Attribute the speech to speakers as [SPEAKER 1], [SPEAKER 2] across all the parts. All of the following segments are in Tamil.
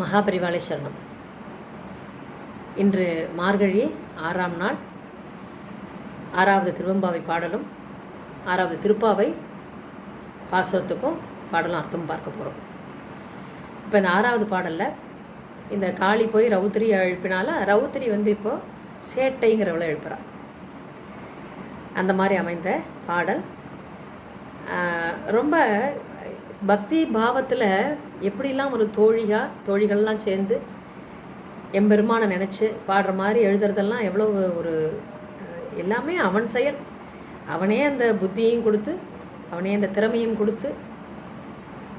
[SPEAKER 1] மகாபரிவாலை சரணம். இன்று மார்கழி ஆறாம் நாள். ஆறாவது திருவம்பாவை பாடலும் ஆறாவது திருப்பாவை பாசுரத்துக்கும் பாடலும் அர்த்தம் பார்க்க போகிறோம் இப்போ இந்த ஆறாவது பாடலில் இந்த காளி போய் ரவுத்திரியை எழுப்பினால ரவுத்திரி வந்து இப்போது சேட்டைங்கிறவளை எழுப்புகிறாள் அந்த மாதிரி அமைந்த பாடல். ரொம்ப பக்தி பாவத்தில் எப்படிலாம் ஒரு தோழிகா தோழிகள்லாம் சேர்ந்து எம்பெருமானை நினச்சி பாடுற மாதிரி எழுதுறதெல்லாம் எவ்வளோ ஒரு எல்லாமே அவன் செயல். அவனே அந்த புத்தியையும் கொடுத்து அவனே அந்த திறமையும் கொடுத்து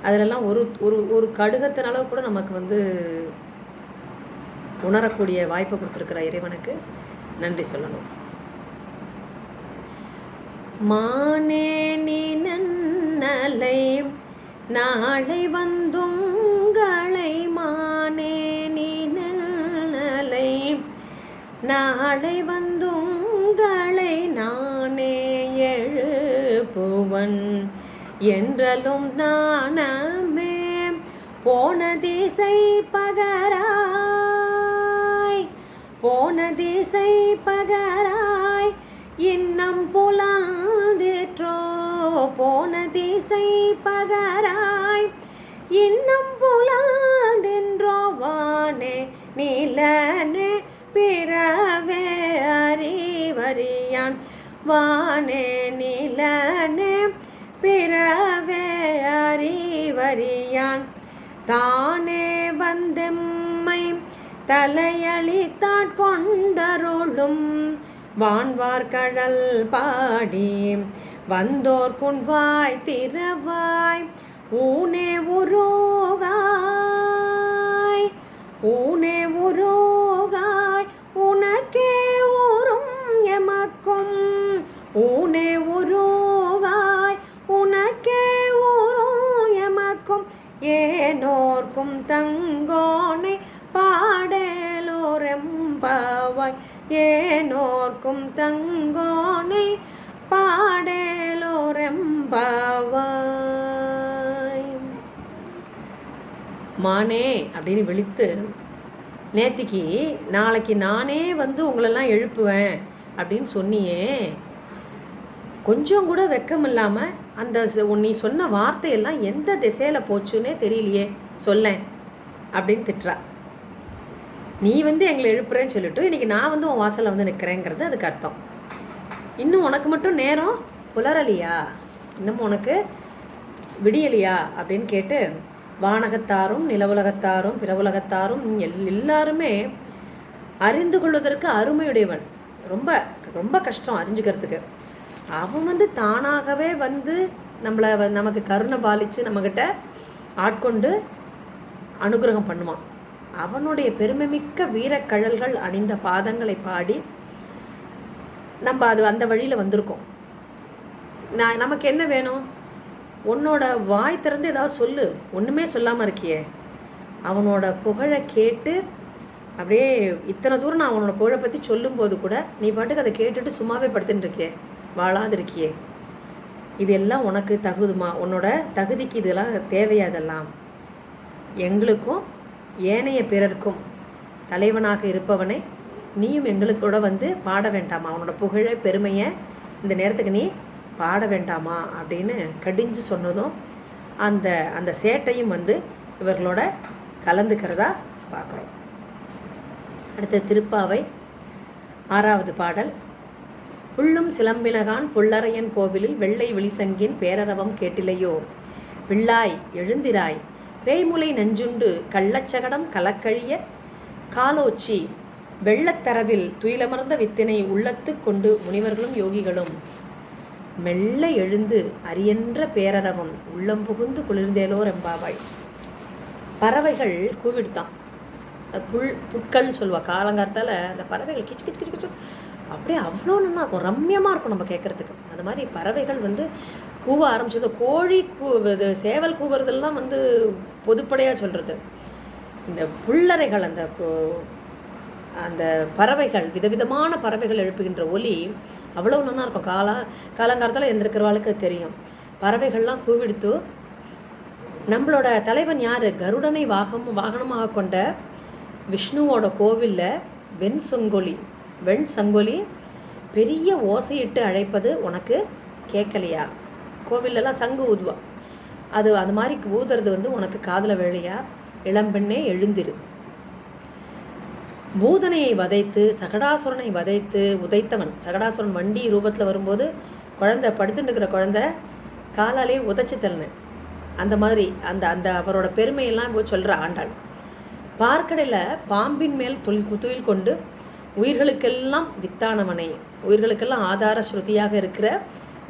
[SPEAKER 1] அதிலெல்லாம் ஒரு ஒரு ஒரு கடுகத்தின் அளவு கூட நமக்கு வந்து உணரக்கூடிய வாய்ப்பை கொடுத்துருக்கிற இறைவனுக்கு நன்றி சொல்லணும். மானே நீ நன்னலை நாளை வந்துங்களை மானே நீ நாளை வந்துங்களை நானே எழுப்புவன். என்றலும் நானமே போன திசை பகராய் போன திசை பகராய். இன்னம் புலம் போன திசை பகராய். இன்னும் புலந்தென்றோ வானே நிலனே பிறவே அறிவறியான். வானே நிலனே பிறவே அறிவறியான். தானே வந்தெம்மை தலையளித்தாட் கொண்டருளும். வான்வார்கழல் பாடி வந்தோர் புன்வாய் திறவாய் ஊனே உரோகாய். ஊனே உரோகாய் உனக்கே ஊரும் எமக்கும். ஊனே உரோகாய் உனக்கே ஊரும் எமக்கும். ஏனோர்க்கும் தங்கோனை பாடலோரெம்பாவாய். ஏனோர்க்கும் தங்கோனை பாடலோரெம்பாவாய். மானே அப்படின்னு விழித்து நேத்திக்கு நாளைக்கு நானே வந்து உங்களெல்லாம் எழுப்புவேன் அப்படின்னு சொன்னியே. கொஞ்சம் கூட வெக்கம் இல்லாமல் அந்த நீ சொன்ன வார்த்தையெல்லாம் எந்த திசையில் போச்சுன்னே தெரியலையே சொல்லேன் அப்படின்னு திட்டுறா. நீ வந்து எங்களை எழுப்புறேன்னு சொல்லிட்டு இன்னைக்கு நான் வந்து உன் வாசலில் வந்து நிற்கிறேங்கிறது அதுக்கு அர்த்தம். இன்னும் உனக்கு மட்டும் நேரம்? புலரலியா? இன்னும் உனக்கு விடியலையா? அப்படின்னு கேட்டு வானகத்தாரும் நிலவுலகத்தாரும் பிறவுலகத்தாரும் எல் எல்லாருமே அறிந்து கொள்வதற்கு அருமையுடையவன். ரொம்ப ரொம்ப கஷ்டம் அறிஞ்சுக்கிறதுக்கு. அவன் வந்து தானாகவே வந்து நம்மளை வ- நமக்கு கருணை பாலித்து நம்மக்கிட்ட ஆட்கொண்டு அனுகிரகம் பண்ணுவான். அவனுடைய பெருமைமிக்க வீரக்கழல்கள் அணிந்த பாதங்களை பாடி நம்ம அது அந்த வழியில் வந்திருக்கோம். நான் நமக்கு என்ன வேணும்? உன்னோட வாய் திறந்து ஏதாவது சொல்லு. ஒன்றுமே சொல்லாமல் இருக்கியே. அவனோட புகழை கேட்டு அப்படியே இத்தனை தூரம் நான் அவனோட புகழை பற்றி சொல்லும்போது கூட நீ பாட்டுக்கு அதை கேட்டுட்டு சும்மாவே படுத்துட்டு இருக்கியே. வாழாது இருக்கியே. இது எல்லாம் உனக்கு தகுதுமா? உன்னோட தகுதிக்கு இதெல்லாம் தேவையா இதெல்லாம்? எங்களுக்கும் ஏனைய பிறர்க்கும் தலைவனாக இருப்பவனை நீயும் எங்களுக்கூட வந்து பாட வேண்டாமா? அவனோட புகழை பெருமையை இந்த நேரத்துக்கு நீ பாட வேண்டாமா? அப்படின்னு கடிஞ்சு சொன்னதும் அந்த அந்த சேட்டையும் வந்து இவர்களோட கலந்துக்கிறதா பார்க்குறோம். அடுத்த திருப்பாவை ஆறாவது பாடல். புள்ளும் சிலம்பினகான் புள்ளரையன் கோவிலில் வெள்ளை விழிசங்கின் பேரரவம் கேட்டிலையோ? பிள்ளாய் எழுந்திராய். பேய்முலை நஞ்சுண்டு கள்ளச்சகடம் கலக்கழிய? காலோச்சி வெள்ளத்தரவில் துயிலமர்ந்த வித்தினை உள்ளத்து கொண்டு முனிவர்களும் யோகிகளும். மெல்ல எழுந்து அரியன்ற பேரரவம் உள்ளம் புகுந்து குளிர்ந்தேலோர் எம்பாவாய் பறவைகள் கூவிடுத்தான். புல் புட்கள்னு சொல்லுவாள் காலங்காலத்தால் அந்த பறவைகள் கிச்சு கிச்சு கிச்சு கிச்சு. அப்படியே அவ்வளோ நல்லா இருக்கும். ரம்யமாக இருக்கும் நம்ம கேட்குறதுக்கு அது மாதிரி பறவைகள் வந்து கூவ ஆரம்பிச்சது. கோழி கூ இது சேவல் கூவுறதெல்லாம் வந்து பொதுப்படையாக சொல்கிறது இந்த புல்லறைகள் அந்த அந்த பறவைகள் விதவிதமான பறவைகள் எழுப்புகின்ற ஒலி அவ்வளோ நல்லா இருக்கும் காலா காலங்காலத்தில் எந்திருக்கிறவாளுக்கு தெரியும். பறவைகள்லாம் கூவிடுத்து நம்மளோட தலைவன் யார்? கருடனை வாகம் வாகனமாக கொண்ட விஷ்ணுவோட கோவிலில் வெண் சொங்கொலி வெண் சங்கொலி பெரிய ஓசையிட்டு அழைப்பது உனக்கு கேட்கலையா? கோவிலெல்லாம் சங்கு ஊதுவா. அது அது மாதிரி ஊதுறது வந்து உனக்கு காதில் வேலையா இளம்பெண்ணே எழுந்திரு. பூதனையை வதைத்து சகடாசுரனை வதைத்து உதைத்தவன். சகடாசுரன் வண்டி ரூபத்தில் வரும்போது குழந்தை படுத்துட்டு இருக்கிற குழந்தை காலாலே உதைச்சி தள்ளினேன் அந்த மாதிரி அந்த அந்த அவரோட பெருமையெல்லாம் போய் சொல்கிற ஆண்டாள். பார்க்கடையில் பாம்பின் மேல் துயில் துயில் கொண்டு உயிர்களுக்கெல்லாம் வித்தானவனை உயிர்களுக்கெல்லாம் ஆதார ஸ்ருதியாக இருக்கிற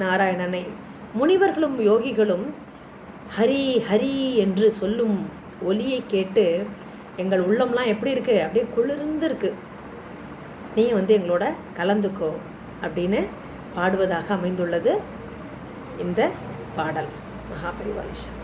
[SPEAKER 1] நாராயணனை. முனிவர்களும் யோகிகளும் ஹரி ஹரி என்று சொல்லும் ஒலியை கேட்டு எங்கள் உள்ளம்லாம் எப்படி இருக்குது அப்படியே குளிர்ந்து இருக்குது நீ வந்து எங்களோட கலந்துக்கோ அப்படின்னு பாடுவதாக அமைந்துள்ளது இந்த பாடல். மகாபரிவாலேஷன்